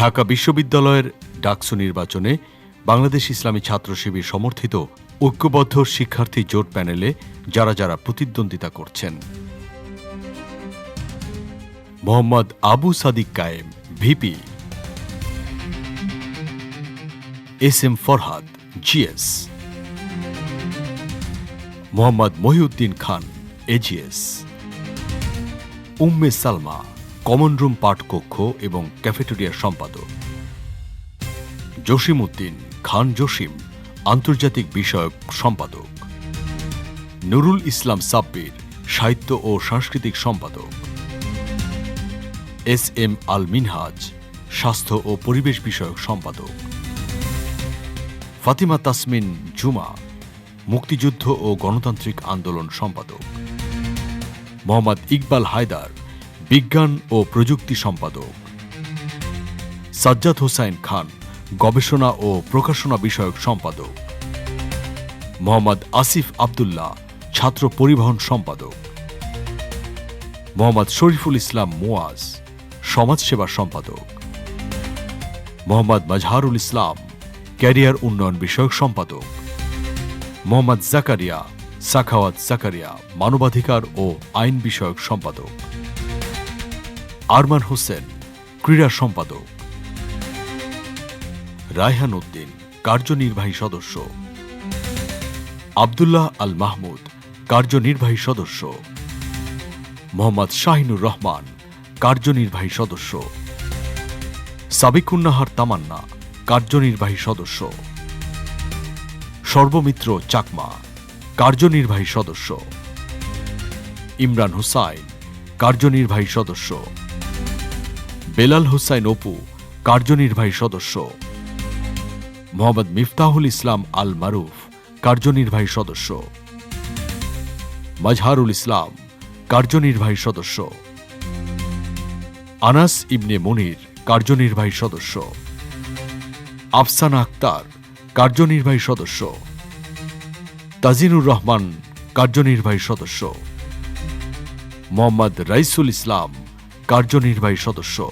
ঢাকা বিশ্ববিদ্যালয়ের ডাকসু নির্বাচনে বাংলাদেশ ইসলামী ছাত্র শিবির সমর্থিত ঐক্যবদ্ধ শিক্ষার্থী জোট প্যানেলে যারা যারা প্রতিদ্বন্দ্বিতা করছেন। Mohammad Abu Sadiq Kayem, VP. S M Farhad GS Mohammad Mohiuddin Khan AGS Umme Salma. Common room পাঠকক্ষ এবং ক্যাফেটেরিয়ার সম্পাদক। জসিম উদ্দিন খান জসিম, আন্তর্জাতিক বিষয়ক সম্পাদক। নুরুল ইসলাম সাব্বির, সাহিত্য ও সাংস্কৃতিক সম্পাদক। এস এম আল মিনহাজ, স্বাস্থ্য ও পরিবেশ বিষয়ক সম্পাদক। ফাতিমা তাসমিন জুমা, মুক্তিযুদ্ধ ও গণতান্ত্রিক আন্দোলন সম্পাদক। মোহাম্মদ ইকবাল হায়দার বিজ্ঞান ও প্রযুক্তি সম্পাদক। সাজ্জাদ হোসাইন খান, গবেষণা ও প্রকাশনা বিষয়ক সম্পাদক। মোহাম্মদ আসিফ আবদুল্লাহ, ছাত্র পরিবহন সম্পাদক। মোহাম্মদ শরীফুল ইসলাম মুয়াজ সমাজসেবা সম্পাদক। মোহাম্মদ মাজহারুল ইসলাম, ক্যারিয়ার উন্নয়ন বিষয়ক সম্পাদক। মোহাম্মদ জাকারিয়া, সাখাওয়াত জাকারিয়া, মানবাধিকার ও আইন বিষয়ক সম্পাদক। আরমান হোসেন, ক্রীড়া সম্পাদক। রায়হান উদ্দিন, কার্যনির্বাহী সদস্য। আবদুল্লাহ আল মাহমুদ, কার্যনির্বাহী সদস্য। মোহাম্মদ শাহিনুর রহমান, কার্যনির্বাহী সদস্য। সাবিকুন্নাহার তামান্না, কার্যনির্বাহী সদস্য। সর্বমিত্র চাকমা, কার্যনির্বাহী সদস্য। ইমরান হুসাইন, কার্যনির্বাহী সদস্য। বেলাল হুসাইন অপু, কার্যনির্বাহী সদস্য। মোহাম্মদ মিফতাহুল ইসলাম আল মারুফ, কার্যনির্বাহী সদস্য। মাজহারুল ইসলাম, কার্যনির্বাহী সদস্য। আনাস ইবনে মনির, কার্যনির্বাহী সদস্য। আফসানা আক্তার, কার্যনির্বাহী সদস্য। তাজিনুর রহমান, কার্যনির্বাহী সদস্য। মোহাম্মদ রাইসুল ইসলাম, কার্যনির্বাহী সদস্য।